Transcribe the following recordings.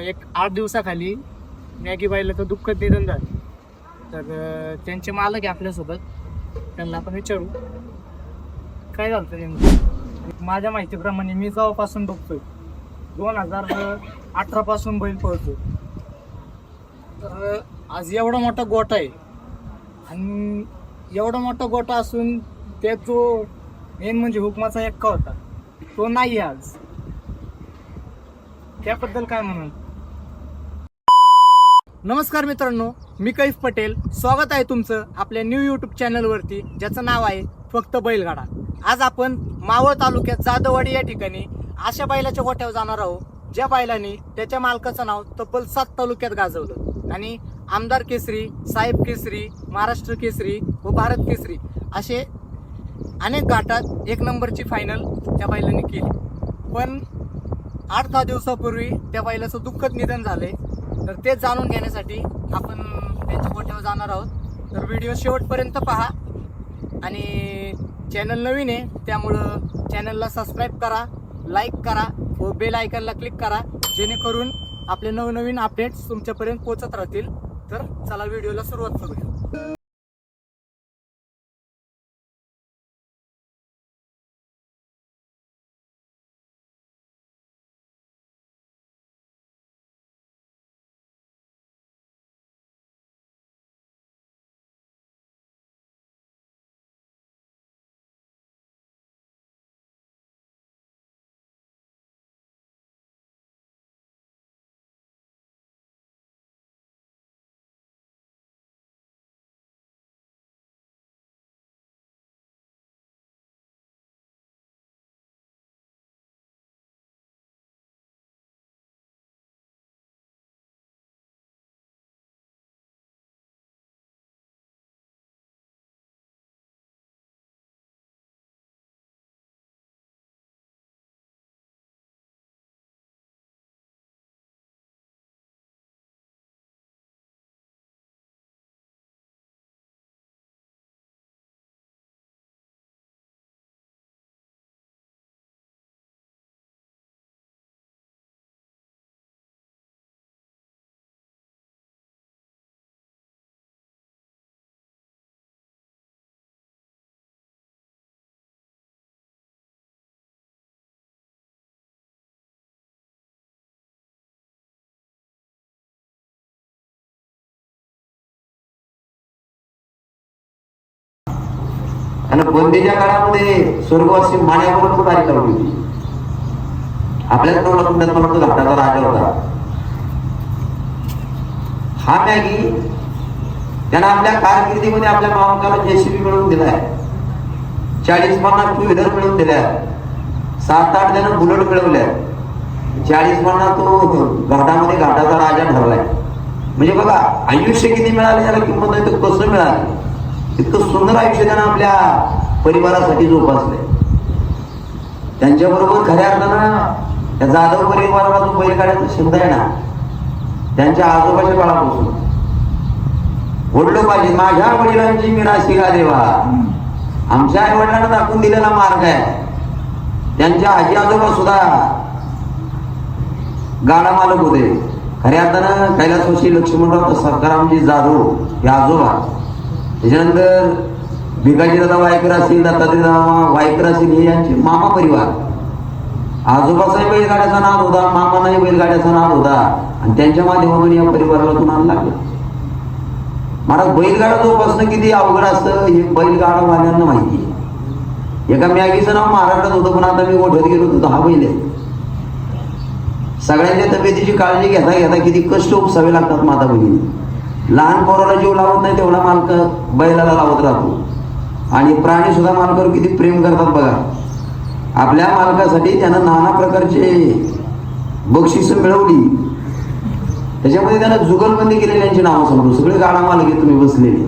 एक आठ दिवसाखाली मॅगीबाईला बाईला दुःखद निधन झालं. तर त्यांचे मालक आहे आपल्यासोबत. त्यांना आपण विचारू. काय झालं होतं नेमकं? माझ्या माहितीप्रमाणे मी जवळपासून बघतोय दोन हजार अठरा पासून बैल पळतो तर आज एवढा मोठा गोठा आहे. आणि एवढा मोठा गोठा असून त्यात जो मेन म्हणजे हुकमाचा एक्का होता तो नाही आहे आज. त्याबद्दल काय म्हणून? नमस्कार मित्रांनो मी कैफ पटेल. स्वागत आहे तुमचं आपल्या न्यू यूट्यूब चॅनलवरती ज्याचं नाव आहे फक्त बैलगाडा. आज आपण मावळ तालुक्यात जादवाडी या ठिकाणी अशा बैलाच्या गोठ्यावर जाणार आहोत. ज्या बैलाने त्याच्या मालकाचं नाव तब्बल सात तालुक्यात गाजवलं. आणि आमदार केसरी साहेब केसरी महाराष्ट्र केसरी व भारत केसरी असे अनेक घाटात एक नंबरची फायनल त्या बैलाने केली. पण आठ दहा दिवसापूर्वी त्या बैलाचं दुःखद निधन झालंय. तर ते जाणून घेण्यासाठी आपण त्यांच्या गोठ्यावर जाणार आहोत. तर व्हिडिओ शेवटपर्यंत पहा. आणि चॅनल नवीन आहे त्यामुळं चॅनलला सबस्क्राईब करा लाईक करा व बेल आयकनला क्लिक करा जेणेकरून आपले नवनवीन अपडेट्स तुमच्यापर्यंत पोहोचत राहतील. तर चला व्हिडिओला सुरुवात करूया. आणि बंदीच्या काळामध्ये स्वर्गवासी माण्याबरोबर खूप तारीख होती. आपल्याकडे तोंडात घाटाचा राजा होता. हा मॅगी त्यानं आपल्या कारकिर्दीमध्ये आपल्या मामकाला जेसीबी मिळवून दिलाय. चाळीस पन्नास टू व्हीलर मिळवून दिल्या. सात आठ जण बुलेट मिळवल्या. चाळीस पन्नास तो घाटामध्ये घाटाचा राजा ठरलाय. म्हणजे बघा आयुष्य किती मिळाले त्याला किंमत नाही तर कसं मिळालं? इतकं सुंदर आयुष्य त्यानं आपल्या परिवारासाठी जोपासलंय. त्यांच्याबरोबर खऱ्या अर्थानं त्या जाधव परिवाराला जो काढायचा शब्द आहे ना. त्यांच्या आजोबाच्या काळापासून. वडलो पाहिजे. माझ्या वडिलांची मी नाशिका देवा? आमच्या आई वडिलांना दाखवून दिलेला मार्ग आहे. त्यांच्या आजी आजोबा सुद्धा गाडा मालक होते. खऱ्या अर्थानं कैलासवासी लक्ष्मणराव सकारामजी जाधव हे आजोबा त्याच्यानंतर भिकाजी दादा वायकर असतील दत्तात्रय दादा वायकर असतील हे यांचे मामा परिवार. आजोबाचाही बैलगाड्याचा नाद होता मामानाही बैलगाड्याचा नाद होता. आणि त्यांच्या माध्यमातून या परिवाराला तुम्हाला नाद लागला. महाराज बैलगाडा जोपासणं किती अवघड असतं हे बैलगाडावाल्यांना माहिती आहे. एका मॅगीचं नाव महाराष्ट्रात होतं पण आता मी ओढत गेलो होतो दहा बैल आहे सगळ्यांच्या तब्येतीची काळजी घेता घेता किती कष्ट उपसावे लागतात माता बहिणी लहान पोराला जीव लावत नाही तेवढा मालक बैलाला लावत राहतो. आणि प्राणी सुद्धा मालकावर किती प्रेम करतात बघा. आपल्या मालकासाठी त्यानं नाना प्रकारचे बक्षिस मिळवली. त्याच्यामध्ये त्यानं जुगलबंदी केलेल्यांची नावं समजू सगळे गाडा मालक आहे तुम्ही बसलेले.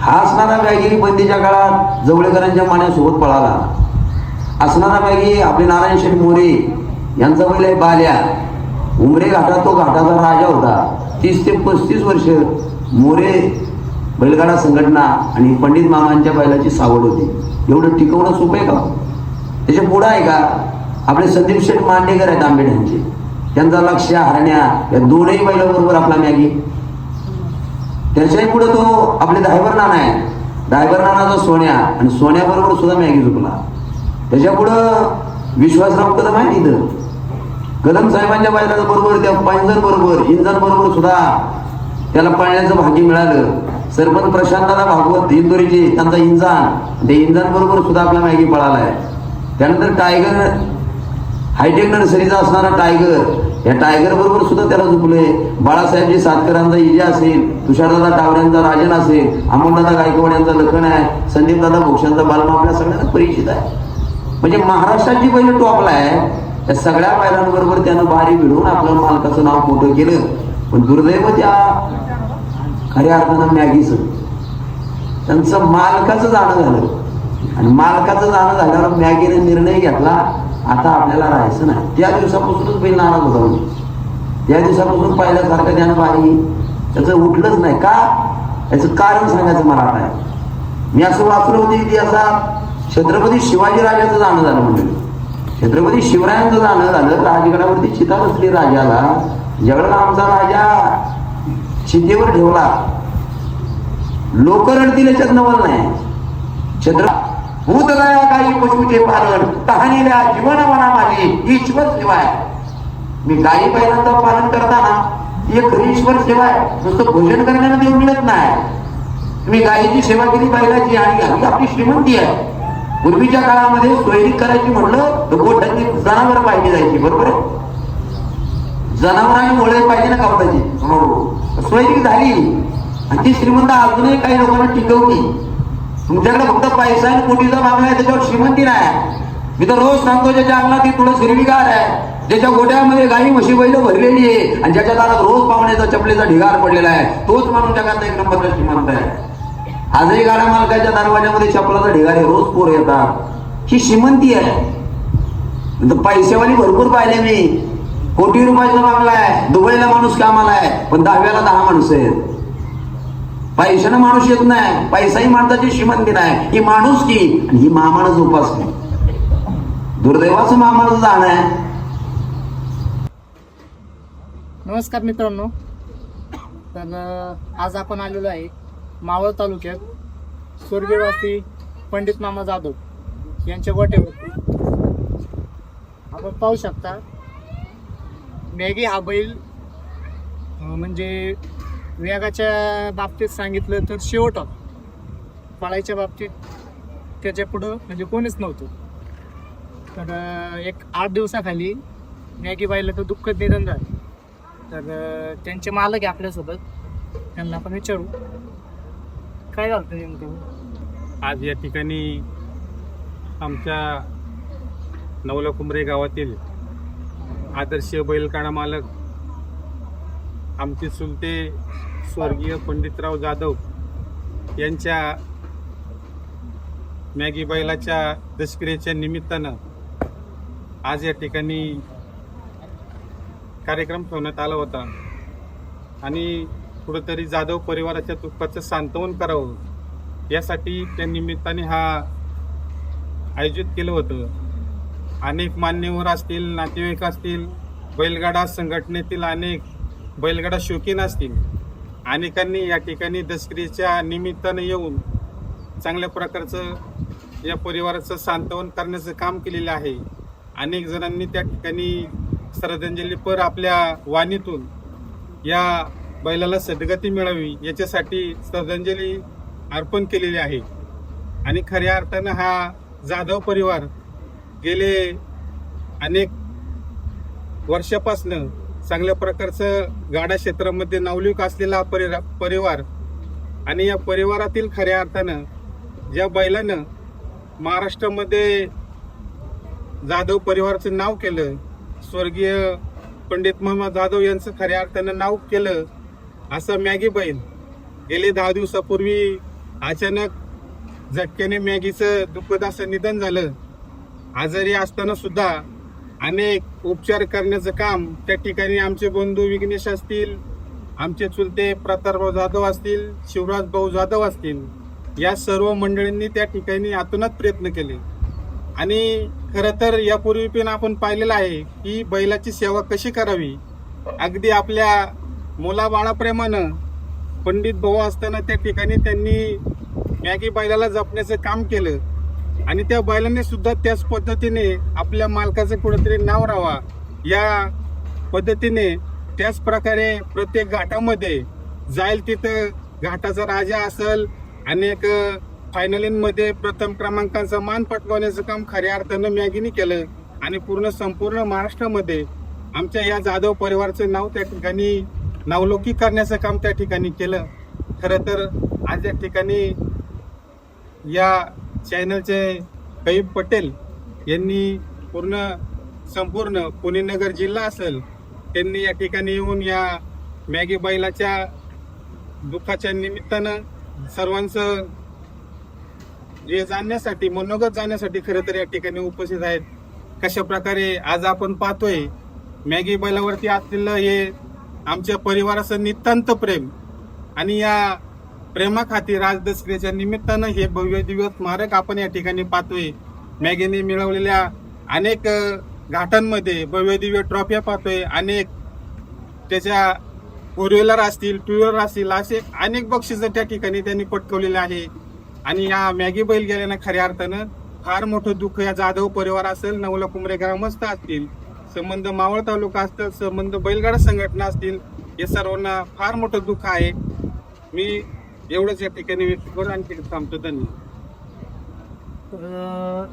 हा असणारा गायगिरी बंदीच्या काळात जवळेकरांच्या मान्यासोबत पळाला. असणारा बॅगी आपले नारायण शेठ मोरे यांचा बैल आहे बाल्या. उमरे घाटात तो घाटाचा राजा होता. तीस ते पस्तीस वर्ष मोरे बैलगाडा संघटना आणि पंडित मामांच्या बैलाची सावड होती. एवढं टिकवणं सोपं आहे का? त्याच्या पुढं आहे का? आपले संदीप शेठ मांडेकर आहेत आंबेडकांचे त्यांचा लक्ष हरण्या या दोनही बैलाबरोबर आपला मॅगी. त्याच्याही पुढे तो आपले ड्रायव्हर नाना आहे ड्रायव्हर नानाचा सोन्या आणि सोन्याबरोबर सुद्धा मॅगी झुकला. त्याच्या पुढं विश्वासराव कदम आहे इथं. गलम साहेबांच्या बैलाच्या बरोबर त्या पायंजर बरोबर इंजन बरोबर सुद्धा त्याला पाळण्याचं भाग्य मिळालं. सरपंच प्रशांताला भागवत इंदोरीचे त्यांचा इंजान ते इंजान बरोबर सुद्धा आपल्या मागे पळालाय. त्यानंतर टायगर हायटेक नर्सरीचा असणारा टायगर या टायगर बरोबर सुद्धा त्याला झुकलोय बाळासाहेबजी सातकरांचा इजा असेल तुषारदादा टावऱ्यांचा राजन असेल अमोलदादा गायकवाड यांचा लखन आहे संदीपदादा भोक्षांचा बालमा आपल्या सगळ्यांना परिचित आहे. म्हणजे महाराष्ट्रात जी टॉपला आहे त्या सगळ्या बैलांबरोबर त्यानं भारी मिळवून आपल्या मालकाचं नाव मोठं केलं. पण दुर्दैव त्या खऱ्या अर्थानं मॅगीचं. त्यांचं मालकाचं जाणं झालं. आणि मालकाचं जाणं झाल्यावर मॅगीने निर्णय घेतला. आता आपल्याला राहायचं नाही. त्या दिवसापासूनच बैल नाराज होता म्हणजे त्या दिवसापासून पहिल्यासारखं त्यानं भारी त्याचं उठलंच नाही. का? याचं कारण सांगायचं मला आता मी असं वाचलं होतं इतिहासात. छत्रपती शिवाजी राजाचं जाणं झालं म्हणजे छत्रपती शिवरायांचं जाणं झालं राजगडावरती चिता बसली राजाला जगडाला आमचा राजा. चितेवर ठेवला. लोक रडतील याच्यात नवल नाही. छत्र भूतदया काही पशुचे पालन तहानीला जीवन म्हणा माझी ईश्वर शिवाय मी गायी बैलांचा पालन करताना एक ईश्वर सेवा आहे नुसतं भोजन करण्याला देऊ मिळत नाही. मी गायीची सेवा केली बैलाची आणि आपली श्रीमंती आहे. पूर्वीच्या काळामध्ये सोयरी करायची म्हटलं तर जनावर पाहिजे जायची बरोबर आहे? जनावरांनी मुळे पाहिजे ना कापडाची? हो. झाली. आणि ती श्रीमंत अजूनही काही लोकांना टिकवली तुमच्याकडे फक्त पैसा आणि कोटीचा मागला आहे त्याच्यावर श्रीमंती नाही. मी तर रोज सांगतो ज्याच्या अंगणात ती तुळस हिरवीगार आहे ज्याच्या गोट्यामध्ये गाई म्हशी बैल भरलेली आहे आणि ज्याच्या दारात रोज पाहुण्याचा चपलेचा ढिगार पडलेला आहे तोच माणूस जगात एक नंबरचा श्रीमंत आहे. आजही गाड्या मालकाच्या दरवाजामध्ये चपलाचा ढिगारे रोज पोर येतात. ही श्रीमंती आहे. पैसेवाली भरपूर पाहिले मी. कोटी रुपयाचा मागला आहे. दुबईला माणूस कामाला आहे. पण दहाव्याला दहा माणसं आहेत. पैशानं माणूस येत नाही. पैसाही माणसाची श्रीमंती नाही. ही माणूस की आणि ही महामाणस नाही दुर्दैवाचं महामाणस जाणं आहे. नमस्कार मित्रांनो. तर आज आपण आलेलो आहे मावळ तालुक्यात स्वर्गीयवासी पंडित मामा जाधव यांच्या गोट्यावरती आपण पाहू शकता मॅगी हा बैल म्हणजे वेगाच्या बाबतीत सांगितलं तर शेवट होता. पळायच्या बाबतीत त्याच्या पुढं म्हणजे कोणीच नव्हतं. तर एक आठ दिवसाखाली मॅगी बाईला तर दुःखद निधन झालं. तर त्यांचे मालक आहे आपल्यासोबत. त्यांना आपण विचारू. काय झालं होतं नेमकं? आज या ठिकाणी आमच्या नवलकुंबरे गावातील आदर्श बैलगाडा मालक आमचे चुलते स्वर्गीय पंडितराव जाधव यांच्या मॅगी बैलाच्या दशक्रियेच्या निमित्तानं आज या ठिकाणी कार्यक्रम ठेवण्यात आला होता. आणि कुठंतरी जाधव परिवाराच्या दुःखाचं सांत्वन करावं. यासाठी त्या निमित्ताने हा आयोजित केलं होतं. अनेक मान्यवर असतील नातेवाईक असतील बैलगाडा संघटनेतील अनेक बैलगाडा शौकीन असतील. अनेकांनी या ठिकाणी दसरीच्या निमित्तानं येऊन चांगल्या प्रकारचं या परिवाराचं सांत्वन करण्याचं काम केलेलं आहे. अनेक जणांनी त्या ठिकाणी श्रद्धांजलीपर आपल्या वाणीतून या बैलाला सद्गती मिळावी याच्यासाठी श्रद्धांजली अर्पण केलेली आहे. आणि खऱ्या अर्थानं हा जाधव परिवार गेले अनेक वर्षापासनं चांगल्या प्रकारचं गाडा क्षेत्रामध्ये नावलौक असलेला हा परि परिवार आणि या परिवारातील खऱ्या अर्थानं ज्या बैलानं महाराष्ट्रामध्ये जाधव परिवाराचं नाव केलं स्वर्गीय पंडित मामा जाधव यांचं खऱ्या अर्थानं नाव केलं असं मॅगी बैल गेले दहा दिवसापूर्वी अचानक झटक्याने मॅगीचं दुःखद असं निधन झालं. आजारी असताना सुद्धा अनेक उपचार करण्याचं काम त्या ठिकाणी आमचे बंधू विघ्नेश असतील आमचे चुलते प्रतापराव जाधव असतील शिवराज भाऊ जाधव असतील या सर्व मंडळींनी त्या ठिकाणी आतूनच प्रयत्न केले. आणि खरं तर यापूर्वी पण आपण पाहिलेलं आहे की बैलाची सेवा कशी करावी? अगदी आपल्या मुलाबाळाप्रमाणे पंडित भाऊ असताना त्या ठिकाणी त्यांनी मॅगी बैलाला जपण्याचं काम केलं. आणि त्या बैलाने सुद्धा त्याच पद्धतीने आपल्या मालकाचं कुठेतरी नाव राहावा. या पद्धतीने त्याच प्रकारे प्रत्येक घाटामध्ये जाईल तिथं घाटाचा राजा असेल अनेक फायनलींमध्ये प्रथम क्रमांकाचा मान पटकावण्याचं काम खऱ्या अर्थानं मॅगीने केलं. आणि पूर्ण संपूर्ण महाराष्ट्रामध्ये आमच्या या जाधव परिवाराचं नाव त्या ठिकाणी नावलौकिक करण्याचं काम त्या ठिकाणी केलं. खरं तर आज या ठिकाणी या चॅनलचे कैब पटेल यांनी पूर्ण संपूर्ण पुणे नगर जिल्हा असेल त्यांनी या ठिकाणी येऊन या मॅगी बैलाच्या दुःखाच्या निमित्तानं सर्वांचं जे जाणण्यासाठी मनोगत जाण्यासाठी खरं तर या ठिकाणी उपस्थित आहेत. कशा प्रकारे आज आपण पाहतोय मॅगी बैलावरती असलेलं हे आमच्या परिवाराचं नितांत प्रेम. आणि या प्रेमाखाती राजदसऱ्याच्या निमित्तानं हे भव्य दिव्य स्मारक आपण या ठिकाणी पाहतोय. मॅगीने मिळवलेल्या अनेक घाटांमध्ये भव्य दिव्य ट्रॉफ्या पाहतोय. अनेक त्याच्या फोर व्हीलर असतील टू व्हीलर असतील असे अनेक बक्षिसं त्या ठिकाणी त्यांनी पटकवलेले आहे. आणि या मॅगी बैल गेल्यानं खऱ्या अर्थानं फार मोठं दुःख या जाधव परिवार असेल नवला कुंबरे ग्रामस्थ असतील. संबंध मावळ तालुका असतील संबंध बैलगाडा संघटना असतील हे सर्वांना फार मोठं दुःख आहे. मी एवढंच या ठिकाणी व्यक्त करून आणखी थांबतो. धन्यवाद. तर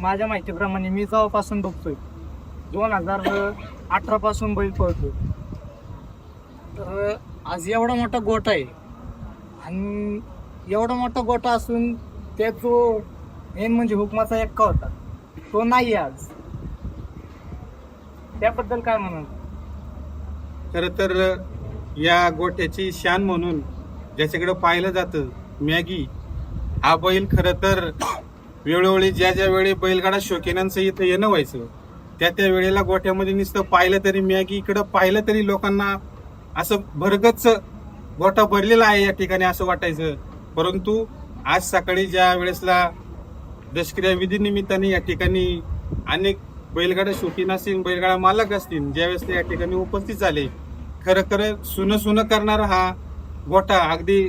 माझ्या माहितीप्रमाणे मी जवळपासून बघतोय. दोन हजार अठरा पासून बैल पळतोय. तर आज एवढा मोठा गोठा आहे. आणि एवढा मोठा गोठा असून त्यात जो मेन म्हणजे हुकमाचा एक्का होता तो नाही आहे आज. त्याबद्दल काय म्हणाल खर तर या गोठ्याची शान म्हणून ज्याच्याकडे पाहिलं जातं मॅगी हा बैल खर तर वेळोवेळी ज्या ज्या वेळी बैलगाडा शौकीनांचं इथं येणं व्हायचं त्या त्या वेळेला गोठ्यामध्ये नुसतं पाहिलं तरी मॅगी इकडं पाहिलं तरी लोकांना असं भरगच गोठा भरलेला आहे या ठिकाणी असं वाटायचं. परंतु आज सकाळी ज्या वेळेसला दशक्रिया विधीनिमित्ताने या ठिकाणी अनेक बैलगाडा शौकीन असतील बैलगाडा मालक असतील ज्यावेळेस ते या ठिकाणी उपस्थित झाले खरं खरं सुनं सुनं करणारा हा गोठा अगदी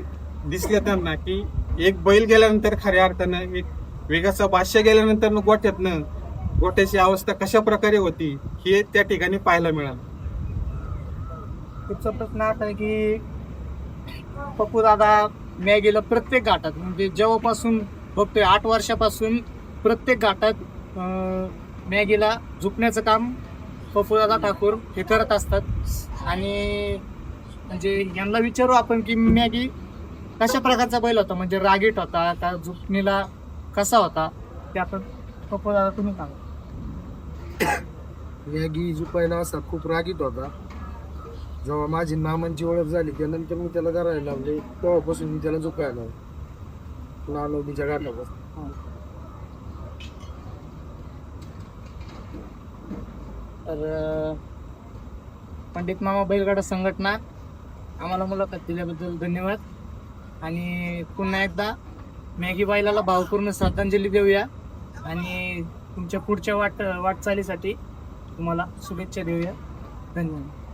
दिसले त्यांना की एक बैल गेल्यानंतर खऱ्या अर्थानं एक वेगाचा बादशाह गेल्यानंतर गोठ्यातनं गोठ्याची अवस्था कशा प्रकारे होती हे त्या ठिकाणी पाहायला मिळालं. पुढचा प्रश्न असा आहे की पप्पू दादा मॅगीला प्रत्येक घाटात. म्हणजे जेव्हापासून बघतोय आठ वर्षापासून प्रत्येक घाटात मॅगीला झुकण्याचं काम पप्पूदादा ठाकूर हे करत असतात. आणि म्हणजे यांना विचारू आपण की मॅगी कशा प्रकारचा बैल होता? म्हणजे रागीट होता का झुकणीला कसा होता? ते आपण पप्पूदादा तुम्ही सांगा. मॅगी जुपायला असा खूप रागीत होता. जेव्हा माझी मामांची ओळख झाली त्यानंतर मी त्याला करायला लागले तेव्हापासून मी त्याला झुकायला लागलो नालोबीच्या घाटापासून. तर पंडित मामा बैलगाडा संघटना आम्हाला मुलाखत दिल्याबद्दल धन्यवाद. आणि पुन्हा एकदा मॅगी बैलाला भावपूर्ण श्रद्धांजली देऊया. आणि तुमच्या पुढच्या वाट वाटचालीसाठी तुम्हाला शुभेच्छा देऊया. धन्यवाद.